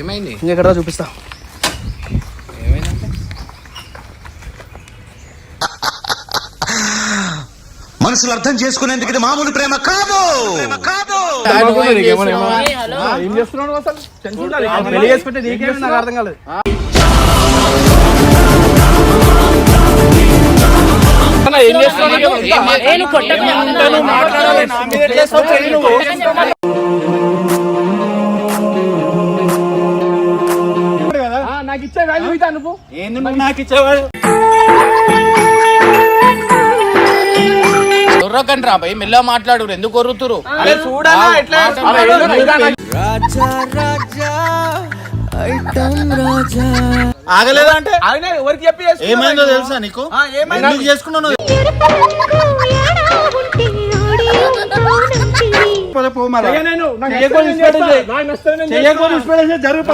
ఏమైంది? ఇంకెక్కడ చూపిస్తా. మనసులు అర్థం చేసుకునేందుకు ఇది మామూలు ప్రేమ కాదు. కాదు ఏం చేస్తున్నావు నువ్వు అసలు? టెన్షన్ ఉండాలి. పెళ్ళి చేసుకుంటే నీకేమి నాకు అర్థం కాలేదు. ఏం చేస్తున్నావు? ఇచ్చే వాల్యూ ఇదా నువ్వు ఏంది నువ్వు నాకు ఇచ్చేవాడు దొర్రకండి రా భయ్ మెల్ల మాట్లాడు ఎందుకు కొరుతురు అరే ఎట్లా ఆయన ఎవరికి చెప్పి? ఏమైందో తెలుసా నీకు ఏమైంది? ఎందుకు చేసుకున్నావు పద పో మళ్ళా. చెయ్య నేను. నాకు చెయ్యకూడదు నచ్చితే నేను ఇష్టపడి చేస్తా. నాకు నచ్చితే నేను చెయ్యకూడదు చేస్తా. ఇష్టపడేసి జరుగు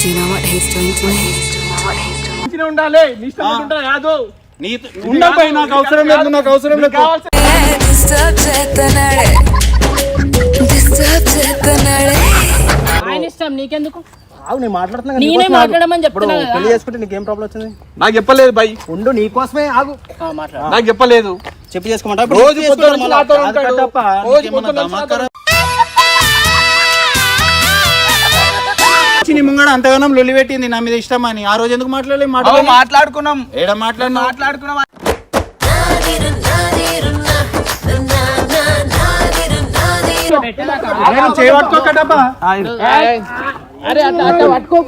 Do you know what he's doing to me? మంచిగా ఉండాలి నీ ఇష్టం ఉంటే కాదు. నీ ఉండపై నాకు అవసరం లేదు నాకు అవసరం లేదు. కావాల్సిన Disturb చేస్తున్నాడే Disturb చేస్తున్నాడే ఆయన ఇష్టం నీకెందుకు? ఆవు నేను మాట్లాడుతున్నా నేనే నీకోసమే ఆగు. మాట్లాడమని ఇప్పుడు చెప్తున్నా కదా. పెళ్ళి చేసుకుంటే నీకేం ప్రాబ్లం వచ్చింది? నాకు చెప్పలేదు బై ఉండు నీకోసమే ఆగు. ఆ, మాట్లాడు. నాకు చెప్పలేదు. చెప్పి చేసుకోమంటా? రోజు పొద్దున నుంచి నాతో ఉంటాడు. రోజు పొద్దున నాతో నీ ముంగడ అంతగానం లొల్లి పెట్టింది నా మీద ఇష్టం అని. ఆ రోజు ఎందుకు మాట్లాడలేదు మాట్లాడలేదు మాట్లాడుకున్నాం. ఏడ మాట్లాడినా మాట్లాడుకున్నాం. అరే అట్లా అట్లా పట్టుకో.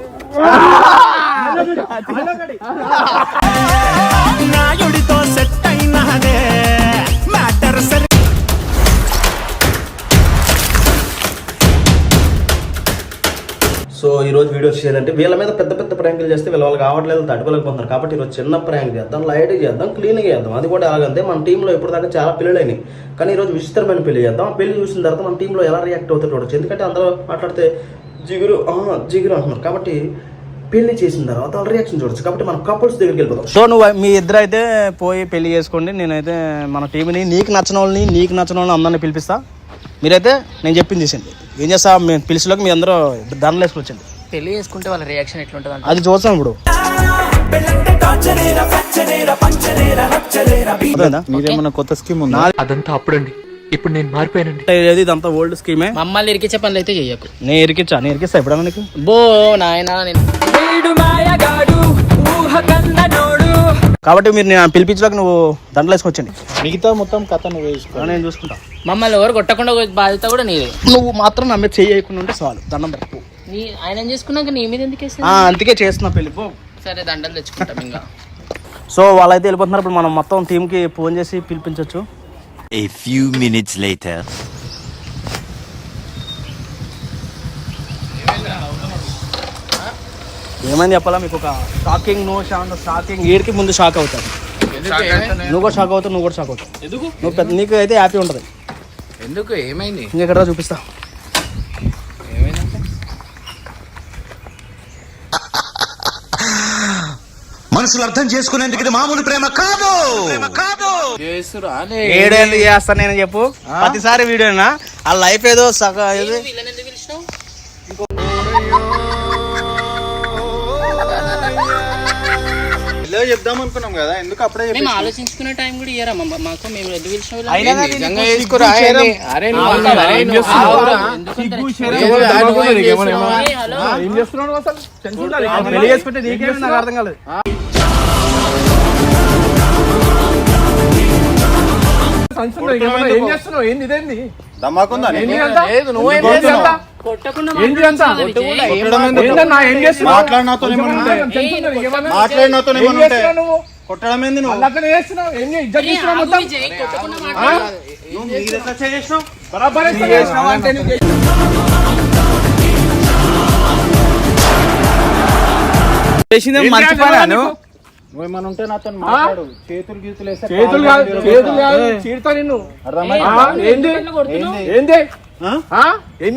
సో ఈ రోజు వీడియో చేయాలంటే వీళ్ళ మీద పెద్ద పెద్ద ప్రాంకులు చేస్తే వీళ్ళ వాళ్ళు కావట్లేదు తట్టుకోలేకపోతున్నారు కాబట్టి ఈరోజు చిన్న ప్రాంక్ చేద్దాం లైట్ చేద్దాం క్లీన్గా చేద్దాం. అది కూడా ఎలాగంటే మన టీంలో ఇప్పటిదాకా దాకా చాలా పెళ్ళైనాయి కానీ ఈరోజు విచిత్రమైన పెళ్ళి చేద్దాం. ఆ పెళ్ళి చూసిన తర్వాత మన టీంలో ఎలా రియాక్ట్ అవుతారు చూడొచ్చు. ఎందుకంటే అందరూ మాట్లాడితే జిగురు జిగురు అంటున్నారు. కాబట్టి పెళ్ళి చేసిన తర్వాత వాళ్ళ రియాక్షన్ చూడొచ్చు. కాబట్టి మనం కపుల్స్ దగ్గరికి వెళ్ళిపోతాం సో నువ్వు మీ ఇద్దరు అయితే పోయి పెళ్ళి చేసుకోండి. నేనైతే మన టీంని నీకు నచ్చిన వాళ్ళని నీకు నచ్చిన వాళ్ళని అందరిని పిలిపిస్తా. మీరైతే నేను చెప్పింది చేసింది ఏం చేస్తా మేము పిలిచిలోకి మీ అందరూ దండలు వేసుకొచ్చండి పెళ్ళి చేసుకుంటే వాళ్ళ రియాక్షన్ ఎట్లుంటది అంటే అది చూస్తాం ఇప్పుడు? మీరేమన్నా కొత్త స్కీమ్ ఉందా? అదంతా అప్పుడండి. ఇప్పుడు నేను మారిపోయానండి. ఏది? ఇదంతా ఓల్డ్ స్కీమే మమ్మల్ని ఇరికిచ్చే పనులు అయితే చెయ్యకు నేను ఇరికిచ్చా? నేను ఇరికిస్తా ఎప్పుడన్నా నీకు? బో నాయనా నేను కాబట్టి మీరు నేను పిలిపించలోకి నువ్వు దండలు వేసుకొచ్చండి. మిగతా మొత్తం కథ నువ్వు వేసుకో నేను చూసుకుంటా. మమ్మల్ని ఎవరు కొట్టకుండా బాధ్యత కూడా నీదే. నువ్వు మాత్రం నా మీద చేయకుండా ఉంటే చాలు దండం పెట్టు నీ ఆయన ఏం చేసుకున్నాక నీ మీద ఎందుకు అందుకే చేస్తున్నా పెళ్ళి పో. సరే దండలు తెచ్చుకుంటాం ఇంకా. సో వాళ్ళైతే వెళ్ళిపోతున్నారు ఇప్పుడు మనం మొత్తం టీంకి ఫోన్ చేసి పిలిపించవచ్చు A few minutes later. ఏమైంది చెప్పాలా? మీకు ఒక షాకింగ్ నో షాక్ షాకింగ్ వీడికి ముందు షాక్ ఏమైంది? నువ్వు కూడా షాక్ అవుతావు నువ్వు కూడా షాక్ అవుతావు. ఎందుకు? నువ్వు పెద్ద నీకు అయితే హ్యాపీ ఉంటుంది. ఎందుకు? ఏమైంది? ఇంకెక్కడ చూపిస్తా. ఏమైందంటే? మనసులు అర్థం చేసుకునేందుకు ఇది మామూలు ప్రేమ కాదు. ఏడేళ్ళు చేస్తా నేను చెప్పు. ప్రతిసారి వీడియోనా? ఆ లైఫ్ ఏదో సగ ఏదో? ఇదే చెప్దాం అనుకున్నాం కదా ఎందుకు అప్పుడే మేము ఆలోచించుకునే టైం కూడా ఇయ్యరా మాకు మేము ఎందుకు పిలిచిన వీళ్ళని? అయినా ఏం చేస్తున్నావు? ఏంది ఇదేంది? దమ్మాకుందా? లేదు నువ్వేం. కొట్టడం ఏంది చేసినావు? బరాబర్ అంటే నీకు చేసిందే మంచి పని నువ్వేమన్నా ఉంటే నాతో మాట్లాడు. చేతులు గీతులు వేస్తే చేతులు కాదు చేతులు కాదు చీడతా నిన్ను. అర్థమైందా? ఆ, ఏంది? కొడుతున్నావు? ఏంది? ఆ? ఏం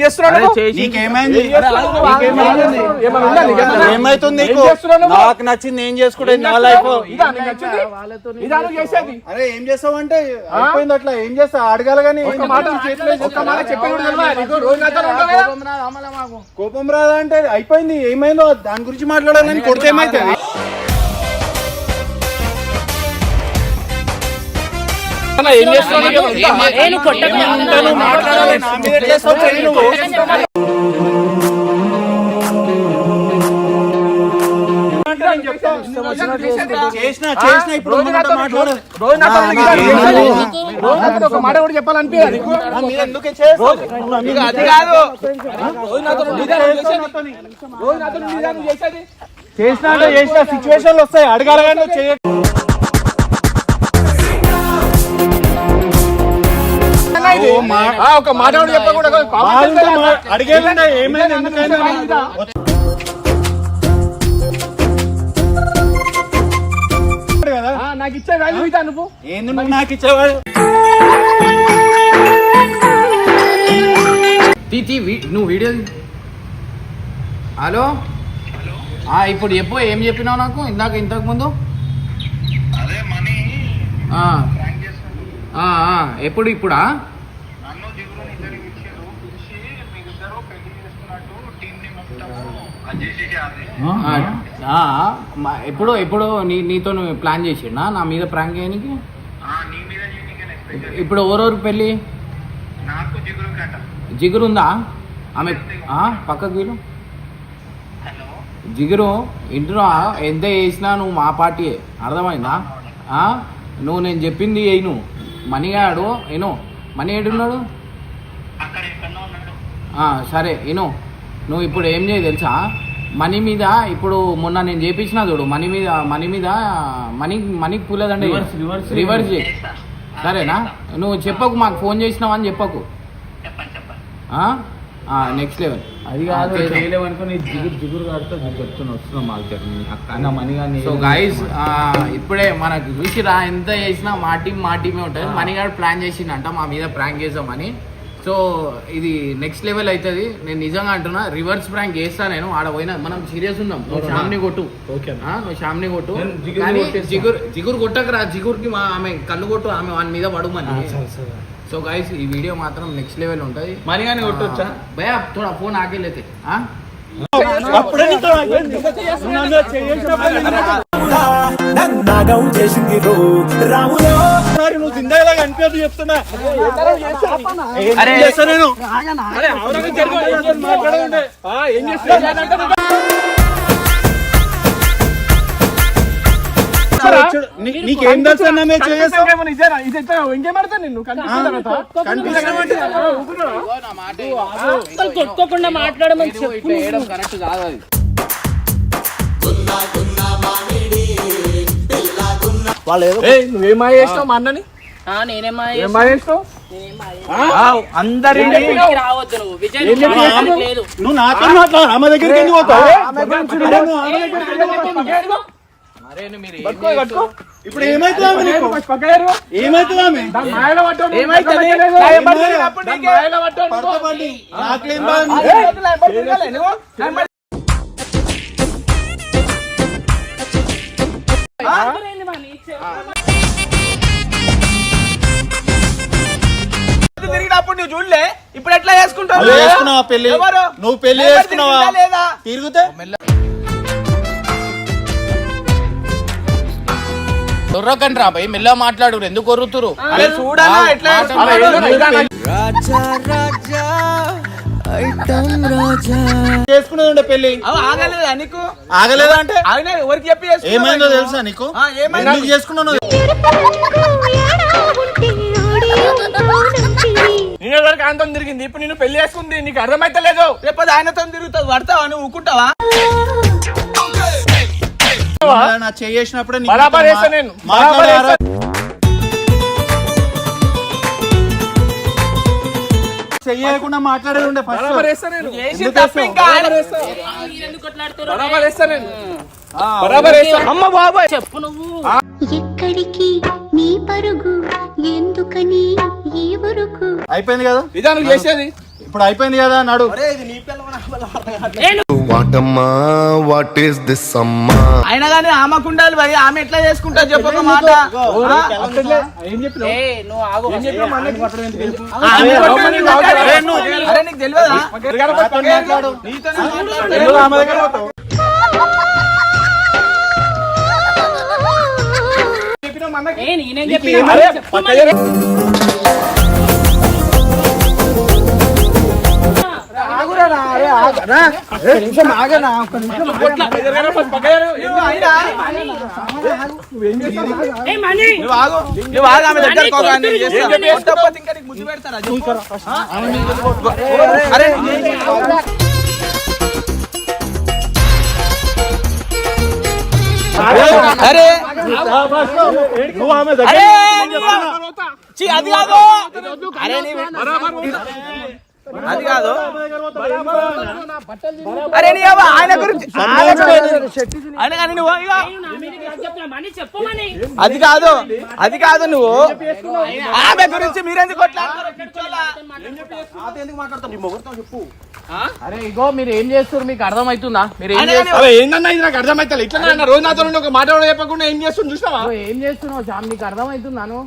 నీకేమైనా? ఏమైతుంది ఏం నీకు? చేస్తున్నావు నువ్వు? నాకు నచ్చింది ఏం చేసుకుంటే నా లైఫ్ అరే ఏం చేస్తావు అంటే? అయిపోయింది అట్లా. ఏం చేస్తా? అడగాలి కానీ? కోపం రాదా? అంటే అయిపోయింది. ఏమైందో? దాని గురించి మాట్లాడాలని కొడితే ఏమైతుంది? ఒక మాట కూడా అది కాదు? చేసిన చేసిన సిచ్యువేషన్లు వస్తాయి అడగాలి ఒక మాట చెప్పకూడదు ఏమైంది ఎందుకైంది కదా? ఆ, నాకు ఇచ్చే వాల్యూ ఇదా నువ్వు? ఏంది నువ్వు నాకు తీతి నువ్వు వీడియో హలో? ఆ, ఇప్పుడు చెప్పు ఏం చెప్పినావు నాకు ఇందాక ఇంతకు ముందు? ఆ. ఆ, ఆ, ఎప్పుడు ఇప్పుడా ఆ, ఆ, మా- ఎప్పుడు ఎప్పుడు నీ నీతో నువ్వు ప్లాన్ చేసిండా? నా మీద ప్రాంక్ చేయడానికి ఇప్పుడు ఎవరెవరు పెళ్ళి? జిగురు ఉందా ఆమె పక్కకు వీలు జిగురు ఇంట్లో ఎంత చేసినా నువ్వు మా పార్టీ అర్థమైందా? ఆ? నువ్వు నేను చెప్పింది నువ్వు. మణిగాడు ఏను మణి ఏడున్నాడు? సరే ఇను. నువ్వు ఇప్పుడు ఏం చేయ తెలుసా? మనీ మీద ఇప్పుడు మొన్న నేను చేపించిన చూడు మనీ మీద మనీ మీద మనీ మనీకి పూలేదండి రివర్స్ చేయి. సరేనా? నువ్వు చెప్పకు మాకు ఫోన్ చేసినావు అని చెప్పకు. నెక్స్ట్ లెవెల్ అది కాదు జిగురు జిగురు కాడితే చెప్తున్నా వస్తున్నాం మాకు మనీ కానీ సో గైస్ ఇప్పుడే మనకు చూసిరా ఎంత చేసినా మా టీం మా టీమే ఉంటుంది. మనీగాడు ప్లాన్ చేసిండంట మా మీద ప్రాంక్ చేసామని సో ఇది నెక్స్ట్ లెవెల్ అవుతుంది నేను నిజంగా అంటున్నా రివర్స్ ప్రాంక్ చేస్తా నేను. ఆడ పోయినా మనం సీరియస్ ఉందాం. నువ్వు శ్యామ్ని కొట్టు. ఆ, నువ్వు శ్యామ్ని కొట్టు. కానీ. జిగురు జిగురు కొట్టకరా. జిగురుకి మా ఆమె కళ్ళు కొట్టు ఆమె వాని మీద పడుమని సో గైస్ ఈ వీడియో మాత్రం నెక్స్ట్ లెవెల్ ఉంటుంది. మనీ కానీ కొట్టొచ్చా? భయా థోడా ఫోన్ ఆగే లేతే ఆ? అప్పుడే నీతో అయిపోయింది. నువ్వు నా మీద చేయేసినప్పుడు ఒకసారి నువ్వు జిందాగా చెప్తున్నా. నేను? ఏం నీకేం తెలుసు అన్న మేము చేస్తాం? ఇంకేం నిన్ను? కొట్టుకోకుండా మాట్లాడమని చెప్పు కరెక్ట్ కాదు అది. వాళ్ళు ఏదో ఏయ్, నువ్వేం మాయ చేసినావు మా అన్నని? ఆ, నేనేమా ఏం మాయ చేసినావు? అందరినీ ఇక్కడికి రావద్దు నువ్వు. విజయ్? లేదు. నాతో మాట్లాడు ఆమె దగ్గరికి ఎందుకు పోతావు? ఆమె గురించి అరే నువ్వు తిరిగినప్పుడు నువ్వు చూడలే ఇప్పుడు ఎట్లా చేసుకుంటావు నువ్వు చేసుకున్నావా పెళ్ళి? నువ్వు పెళ్ళి చేసుకున్నావా లేదా? తిరిగితే దొర్రకండి రా భయ్ మెల్ల మాట్లాడు ఎందుకు కొరుతురు ఎట్లా చేసుకుంటాడు? చేసుకున్నది ఉండే పెళ్ళి ఆగలేదా నీకు? ఆగలేదా అంటే? ఆయన ఎవరికి చెప్పి? ఏమైందో తెలుసా నీకు? ఆ, ఏమైంది? ఎందుకు చేసుకున్నావు నేను ఎవరికి ఆయనతో తిరిగింది ఇప్పుడు నేను పెళ్ళి చేసుకుంది నీకు అర్థమైతే లేదు. రేపు ఆయనతో తిరుగుతుంది పడతావా నువ్వు? ఊకుంటావా నా చేసినప్పుడే నేను. చెయ్యకుండా మాట్లాడేది ఉండే ఫస్ట్ అమ్మ బాబాయ్ చెప్పు నువ్వు. ఎక్కడికి నీ పరుగు? ఎందుకని ఈ వరకు అయిపోయింది కదా? ఇదా నువ్వు చేసేది. ఇప్పుడు అయిపోయింది కదా నాడు. వాటమ్మా వాట్ ఈస్ దిస్ అమ్మా? అయినా కానీ ఆమెకు ఉండాలి భయ్ ఆమె ఎట్లా చేసుకుంటా? మాట. ఆమె కొట్టని. కొట్టాలి. అరే నీకు తెలియదా? మాట్లాడు. ఆమె దగ్గర పోతావు. ఏ నేనేం చెప్పిన? అరే, చెప్పమని. ఏ మనీ నువ్వు ఆగు నువ్వు ఆగు ఆమె దగ్గర కోగా నేను చేస్తా. కొట్టకపోతే ఇంకా నీకు ముద్దు పెడతారా చెప్పు. అరే అరే నువ్వు ఆమె దగ్గర అరే ఛీ, అది కాదు అరే నీ అది కాదు. అరే నీ అవ్వ, ఆయన గురించి ఆయన కానీ నువ్వు అది కాదు. అది కాదు నువ్వు. ఆమె గురించి మీరెందుకు పిచ్చోళ్ళా? అరే ఇగో మీరు ఏం చేస్తారు మీకు అర్థమవుతుందా మీరు ఏం చేస్తారు ఏందన్నా ఇది నాకు అర్థమైతే ఇట్లా అన్న రోజు నాతో నుండి ఒక మాట కూడా చెప్పకుండా ఏం చేస్తుంది చూసినావా? నువ్వు ఏం చేస్తున్నావు నీకు అర్థమవుతుందాను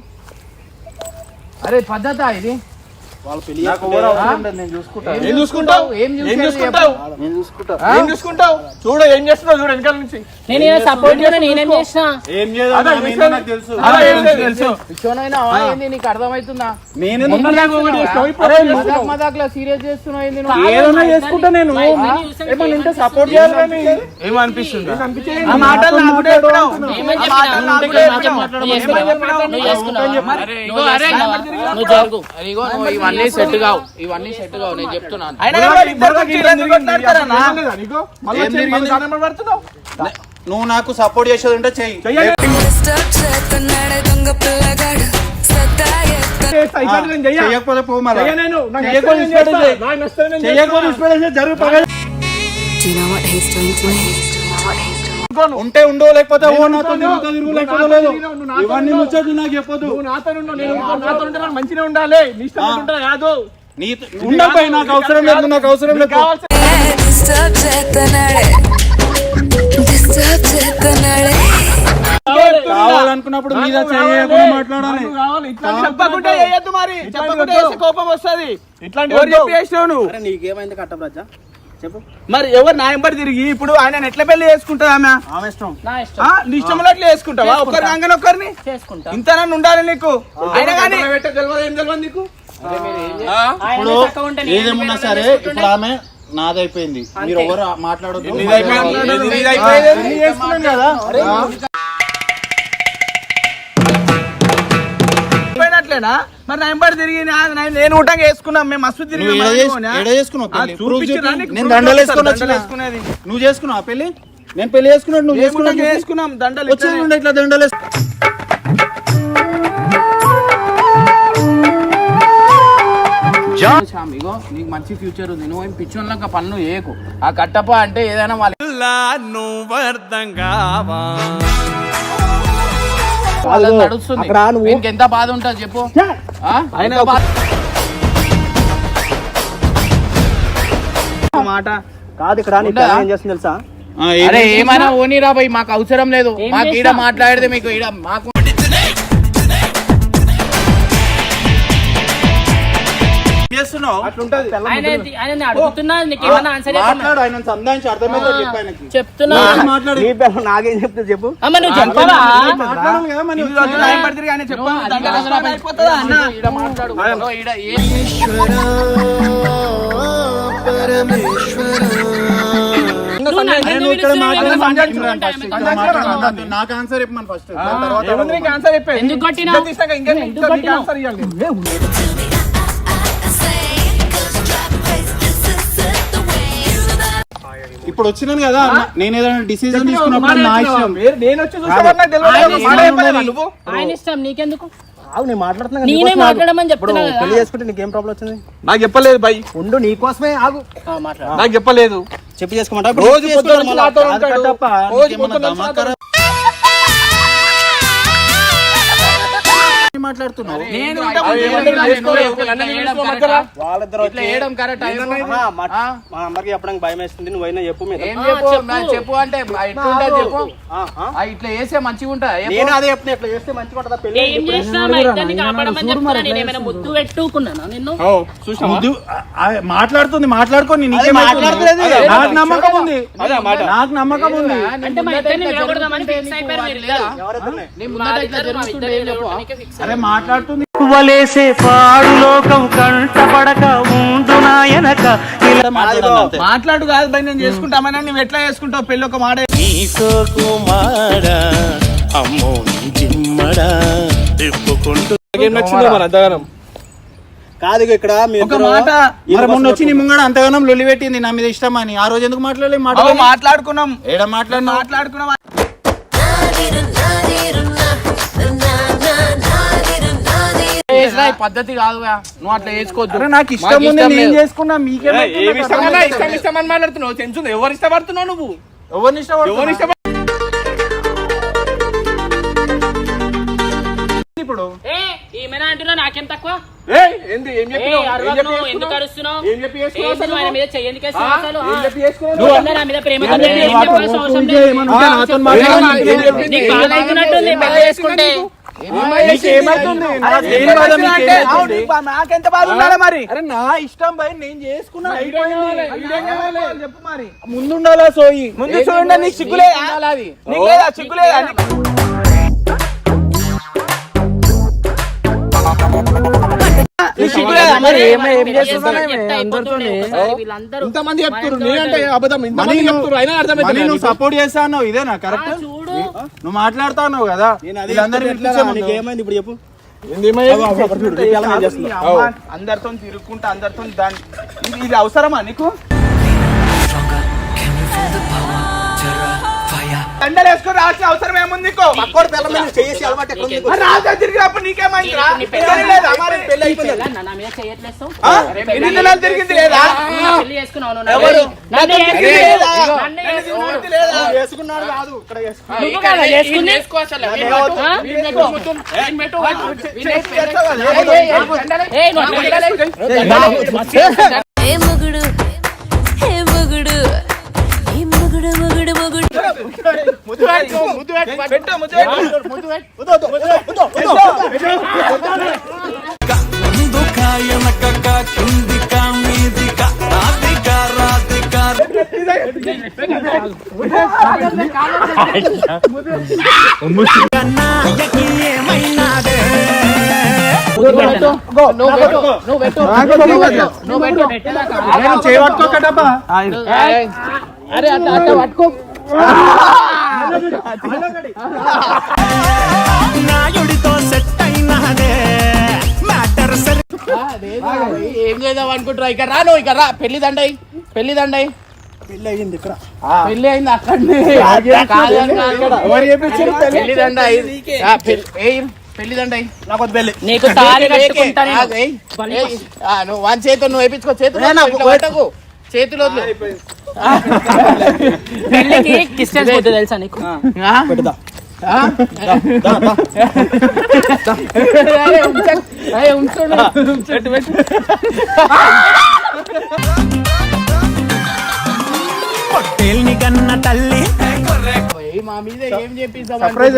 అరే పద్ధత ఇది. నాకు ఎవరు అవసరం లేదు, నేను చూసుకుంటా. ఏం చూసుకుంటావు? ఏం ఏం చూసుకుంటావు? చూసుకుంటావు? నేను చూసుకుంటా. ఏం చూసుకుంటావు? చూడు ఏం చేస్తున్నావు చూడు వెనకాల నుంచి. నేను ఈయన సపోర్ట్ చేయను? నేనేం చేసిన? ఏం చేయాలి అదే నేను విషయం- నాకు తెలుసు. అదే ఏం తెలుసు. విషయమైనా ఏంది? నీకు అర్థమవుతుందా? నేను మొన్నలాగా ఒకటి చేస్తావు, ఇప్పుడు అరే ఏం చేస్తున్నావు? మజాక్ మజాక్ సీరియస్ చేస్తున్నావు ఏదైనా చేసుకుంటా నేను ఏమని ఉంటే సపోర్ట్ చేయాలి కానీ ఏమనిపిస్తుంది? ఆ కూడా. నువ్వు జరుగు. ఇగో నువ్వు ఇవన్నీ సెట్ కావు. ఇవన్నీ సెట్ కావు నేను చెప్తున్నాను? నువ్వు నాకు సపోర్ట్ చేసేది ఉంటే చెయ్యి. చెయ్యకపోతే పో మరి ఇష్టపడేసి జరుగు పగ. Do you know what he's doing to me? ఉంటే ఉండో లేకపోతే ఓ నాతో తిరుగుతా తిరుగు లేకపోతే లేదు. ఇవన్నీ ముచ్చట్లు నాకు చెప్పొద్దు. మంచిగా ఉండాలి. నీ ఇష్టం ఉంటే కాదు. నీ ఉండపై నాకు అవసరం లేదు నాకు అవసరం లేదు. కావాలనుకున్నప్పుడు మీద చేయకుండా మాట్లాడాలి. కావాలి. ఇట్లా చెప్పకుంటే మరి. కోపం వస్తుంది. ఇట్లాంటి నీకేమైంది కట్టబ్రాజా చెప్పు. మరి ఎవరు నా ఎంబడి తిరిగి? ఇప్పుడు ఆయన ఎట్లా పెళ్ళి చేసుకుంటా ఆమె? ఆమె ఇష్టం. నా ఇష్టం. ఆ, నీ చేసుకుంటావా? ఒక్కరి కాగానే ఒక్కరిని? చేసుకుంటా. ఇంతనన్ను ఉండాలి నీకు? అయినా కానీ ఏదేమున్నా సరే? ఇప్పుడు ఆమె నాదైపోయింది. మీరు ఎవరు మాట్లాడొద్దు నీది అయిపోయినట్లేనా మరి నా ఎంబడి తిరిగి నేను ఊటంగా వేసుకున్నాం మేము మస్తు తిరిగి నువ్వు చేసుకున్నావు పెళ్ళి? నేను. నువ్వు పెళ్ళి నేను పెళ్ళి చేసుకున్నాడు నువ్వు ఏముండగా చేసుకున్నావు వేసుకున్నాం దండలు. ఉండే ఇట్లా దండలు ఇగో నీకు మంచి ఫ్యూచర్ ఉంది. నువ్వు ఏం పిచ్చోళ్ళక పనులు చేయకు ఆ కట్టప్ప అంటే ఏదైనా వాళ్ళ వాళ్ళకి నడుస్తుంది. వీనికి ఎంత బాధ ఉంటుంది చెప్పు. ఆ? ఎంత బాధ? మాట. కాదు ఇక్కడ ఏం చేస్తుంది తెలుసా? అరే ఏమైనా ఓనిరా పోయి మాకు అవసరం లేదు. మాకు ఈడ? మాట్లాడితే మీకు ఈడ మాకు ఆయనకి చెప్తున్నా. నాకేం చెప్తే చెప్పు. నువ్వు చెప్పవా. నాకు ఆన్సర్ చెప్పమని ఫస్ట్? ఎందుకు కొట్టినావు? ఇంకా? ఆన్సర్ ఇవ్వాలి. ఇప్పుడు వచ్చినాను కదా. నేను ఏదైనా డిసిజన్ తీసుకున్నప్పుడు నా ఇష్టం. నేను వచ్చి తెలియదు. ఆయన నువ్వు? ఇష్టం నీకెందుకు? ఆగు నేను మాట్లాడుతున్నా కదా, నేనే నీకోసమే ఆగు. మాట్లాడమని ఇప్పుడు చెప్తున్నా కదా. పెళ్ళి చేసుకుంటే నీకేం ప్రాబ్లం వచ్చింది? నాకు చెప్పలేదు బై ఉండు నీకోసమే ఆగు. ఆ, మాట్లాడు. నాకు చెప్పలేదు. చెప్పి చేసుకోమంటా రోజు చేయడం కరెక్ట్ మా అందరికి చెప్పడానికి భయం వేస్తుంది. నువ్వు అయినా చెప్పు చెప్పు? అంటే చెప్పు. ఇట్లా చేస్తే మంచిగా ఉంటుందా చెప్పు. నేను అదే చెప్తున్నా ఇట్లా చేస్తే మంచిగా ఉంటుందా? పెళ్ళి ఏం చేసినా మా ఇద్దరిని కాపాడమని చెప్తున్నా. నేను ఏమైనా ముద్దు పెట్టుకున్నానా నిన్ను? ముద్దు? ఆ, మాట్లాడుతుంది మాట్లాడుకొని మాట్లాడుతున్నది. నీకేమైతుంది నాకు నమ్మకం ఉంది. నాకు నమ్మకం ఉంది. అంటే అరే మాట్లాడుతుంది. వలేసే పాడు లోకం కంటపడక ఉండు నాయనక. మాట్లాడు కాదు భయ్ నేను చేసుకుంటామని నువ్వు ఎట్లా చేసుకుంటావు? పెళ్ళి ఒక మాట నీకో కుమారా అమ్మో జిమ్మడా. తిప్పుకుంటూ అంతగానం. కాదు ఇక ఇక్కడ ఒక మాట. మరి మొన్న వచ్చి నీ ముంగడ అంతగానం లొల్లి పెట్టింది నా మీద ఇష్టం అని. ఆ రోజు ఎందుకు మాట్లాడలే మాట మాట్లాడుకున్నాం. ఏడ మాట్లాడినా మాట్లాడుకున్నాం. చేసినా ఈ పద్ధతి కాదుగా నువ్వు అట్లా చేసుకోవద్దు. నాకు ఇష్టం ఉంది ఇష్టం నేను. చేసుకున్నా మీకేం ఏమి ఇష్టం అన్నా? ఇష్టం? ఇష్టం అని మాట్లాడుతున్నావు. తెలుసు ఎవరు ఇష్టపడుతున్నావు నువ్వు? ఎవరిని ఇష్టం ఎవరు ఇష్టపడు ఇప్పుడు? ఏ ఈమెనా అంటున్నా నాకేం తక్కువ? చేసుకుంటే నాకెంత బాధ ఉండాలి మరి? అరే నా ఇష్టం భయ్ నేను చేసుకున్నా? చెప్పు మరి. ముందుండాలా సోయి? ముందు చూడండి నీకు సిగ్గులేదా. నీకు లేదా? సిగ్గులేదా? ఇంతమంది చెప్తున్నారు. నేనంటే అబద్ధం? ఇంతమంది నువ్వు- చెప్తున్నారు. అయినా మనీ అర్థమైతే నువ్వు సపోర్ట్ చేస్తా అన్నావు ఇదేనా? కరెక్ట్ నువ్వు మాట్లాడుతా అన్నావు కదా ఏమైంది ఇప్పుడు చెప్పు. అందరితో తిరుక్కుంటా అందరితో దాని ఇది అవసరమా నీకు? దండలు వేసుకొని అవసరం ఏముంది నీకు పక్కోడి పిల్ల మీద చేసి అలవాటు ఎక్కడ ఉంది నీకు? మరి రాజా తిరిగినప్పుడు నీకేమైందిరా నీ పెళ్ళి లేదా మరి పెళ్ళి అయిపోయింది పెళ్ళా? నా మీద చెయ్యట్లేస్తావు ఆ? ఎన్ని నెలలు తిరిగింది లేదా పెళ్ళి చేసుకున్నావు నువ్వు ఎవరు? నన్ను నన్ను చేసుకుని- తిరిగింది లేదా? నన్ను నన్ను చేసుకున్నావు. తిరిగింది లేదా? చేసుకున్నాడు కాదు ఇక్కడ చేసుకున్నాడు. నువ్వు కదా చేసుకుంది? ఏయ్, ఏయ్, ఏయ్. ఏయ్. ఏ ఏమైనాదే నువ్వు పెట్టు, నువ్వు చేయబట్టుకోకటబ్బా. అరే అట్లా అట్లా పట్టుకో. నాయుడితో సెట్ అయినాదే. మ్యాటర్ సరి ఏం చేద్దాం అనుకుంటున్నావు? ఇక్కడ రా నువ్వు ఇక్కడ రా. పెళ్ళి దండయి పెళ్ళి దండయి పెళ్ళి అయ్యింది ఇక్కడ. పెళ్ళి అయింది అక్కడ. పెళ్ళి దండ. అయింది. దండయి నాకు పెళ్ళి తాళి నువ్వు వన్ నువ్వు వేయించుకో చేతులు చేతులు వదిలు. పెళ్ళికి డిస్టెన్స్ పోతే తెలుసా నీకు? ఆ? పెడదా. పొట్టేల్ని కన్న తల్లి. మా మీద ఏం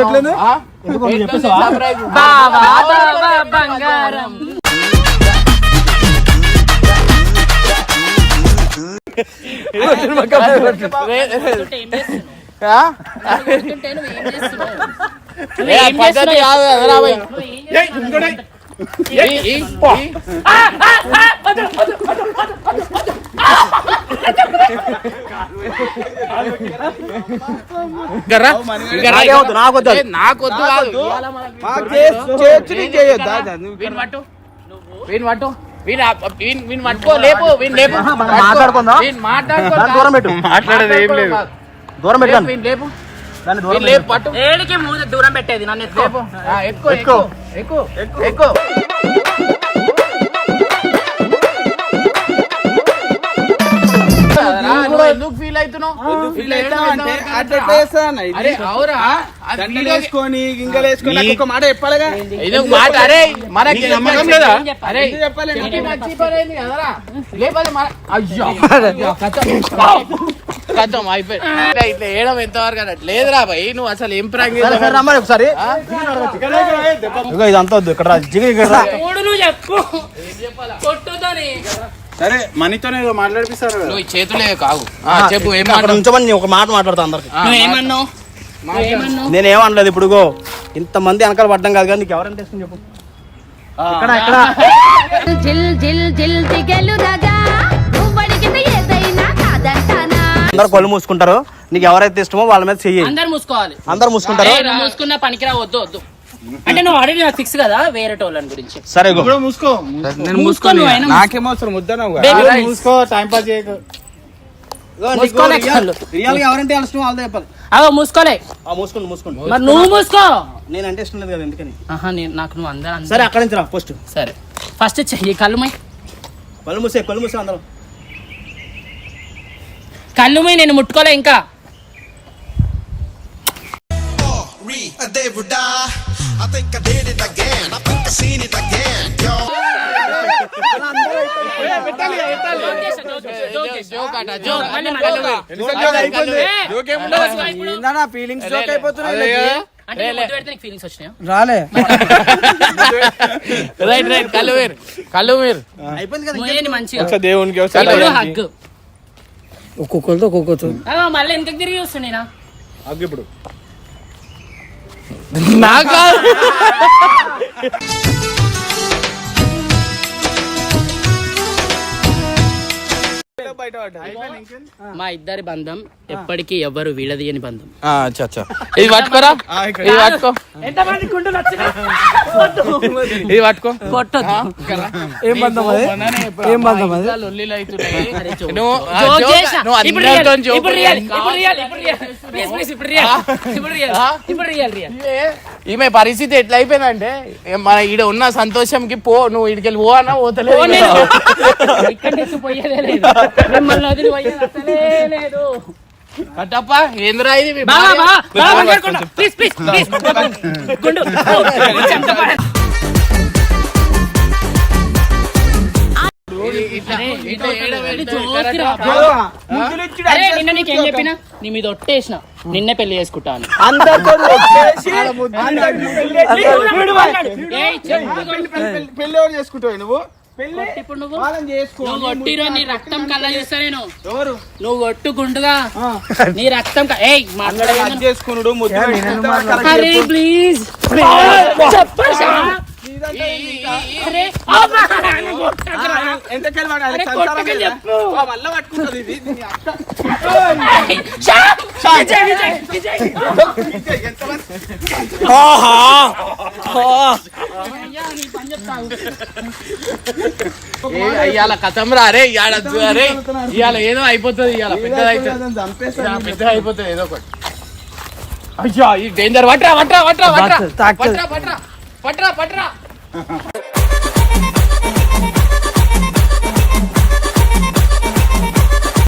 ఎట్లేదు? బావా బంగారం. నాకు వద్దు. ఏ, నాకు వద్దు కాదు. చేయొచ్చు, నీకు వీని పట్టు వీని పట్టు పట్టుకో లేపు వీని లేపు. మాట్లాడుకుందాం. వీని మాట్లాడుకో దూరం పెట్టు. మాట్లాడేది ఏం లేదు. దూరం లేపు, పెట్టాను వీని లేపు. దాన్ని దూరం వీని లేపు పట్టు. ఏడికి మూడు దూరం పెట్టేది నన్ను ఎక్కువ ఎక్కువ ఎక్కువ. ఎక్కువ ఎందుకు ఫీల్ అయిపోయింది ఇట్లా ఎంత వరకు లేదురా భయ్ నువ్వు అసలు ఏం ప్రాంగ్ ఇదంతా వద్దు ఇక్కడ సరే మనీతోనే ఏదో మాట్లాడిపిస్తారు కదా. నువ్వు ఈ చేతులే కావు ఆ, చెప్పు ఏం అక్కడ ఉంచమని నేను ఒక మాట మాట్లాడతా అందరికి. నేను ఏమనలేదు ఇప్పుడు ఇగో ఇంతమంది వెనకాల పడ్డం కాదు కానీ నీకు ఎవరంటే ఇష్టం చెప్పు. ఇక్కడ ఇక్కడ జిల్ జిల్ జిల్ దిగలు రాగా నువ్వు అడిగితే ఏదైనా కాదంటానా? అందరు కళ్ళు మూసుకుంటారు. నీకు ఎవరైతే ఇష్టమో వాళ్ళ మీద చెయ్యి. అందరు మూసుకోవాలి. అందరు మూసుకుంటారు. మూసుకున్న పనికిరా వద్దు వద్దు. అంటే నువ్వు ఆల్రెడీ నాకు ఫిక్స్ కదా వేరే టోళ్ళని గురించి. సరే ఇప్పుడు మూసుకో నేను మూసుకో నువ్వు అయినా నాకేమో అవసరం Baby rice. మూసుకో టైం పాస్ చేయకు. మూసుకోలే కళ్ళు. రియల్గా ఎవరంటే వాళ్ళ ఇష్టం వాళ్ళదే చెప్పాలి. అగో మూసుకోలే. ఆ మూసుకోండి మూసుకోండి. మరి నువ్వు మూసుకో. నేనంటే ఇష్టం లేదు కదా ఎందుకని ఆహా నేను నాకు నువ్వు అందరూ అందరూ- సరే అక్కడి నుంచి రా ఫస్ట్ సరే. ఫస్ట్ చెయ్యి కళ్ళు మై మూసే కళ్ళు మూసే అందరం. కళ్ళు మై నేను ముట్టుకోలే ఇంకా. ఫీలింగ్స్ రాలే. Right right. కళ్ళు మీరు కళ్ళు మీరు అయిపోయింది ఒక్కొక్కరితో ఒక్కొక్కరు మళ్ళీ ఎందుకు తిరిగి వస్తున్నాయి ఇప్పుడు. 你 拿个 మా ఇద్దరి బంధం ఎప్పటికి ఎవరు వీడదీయని బంధం. ఇది పట్టుకోరా? ఇది పట్టుకో. ఇది పట్టుకో. ఏం బంధం అది? ఏం బంధం అది? ఇప్పుడు రియల్ ఇప్పుడు రియల్ ఇప్పుడు రియల్ ఇప్పుడు రియల్ ఇప్పుడు రియల్ రియల్ ఈమె పరిస్థితి ఎట్లా అయిపోయిందంటే మన ఈడ ఉన్న సంతోషంకి పో నువ్వు ఇడికెళ్ళి పో అన్న పోతలేదు ఏంద్రా ఇది? అరే నిన్న నీకు నీ మీద ఒట్టేసిన. నిన్నే పెళ్ళి చేసుకుంటాను నువ్వు? నీ రక్తం కళ్ళ చూస్తా నేను నువ్వు కొట్టు గుండుగా? నీ రక్తం ఏయ్ ప్లీజ్ ఇవాళ కథం రా రే ఇవాళ రే ఇవాళ ఏదో అయిపోతుంది ఇవాళ పెద్దది అవుతుంది అయిపోతుంది ఏదో ఒకటి. అయ్యా ఈ డేంజర్ పట్రా పట్రా పట్రా పట్రా పట్రా పట్రా పట్రా పట్రా. Ha ha ha.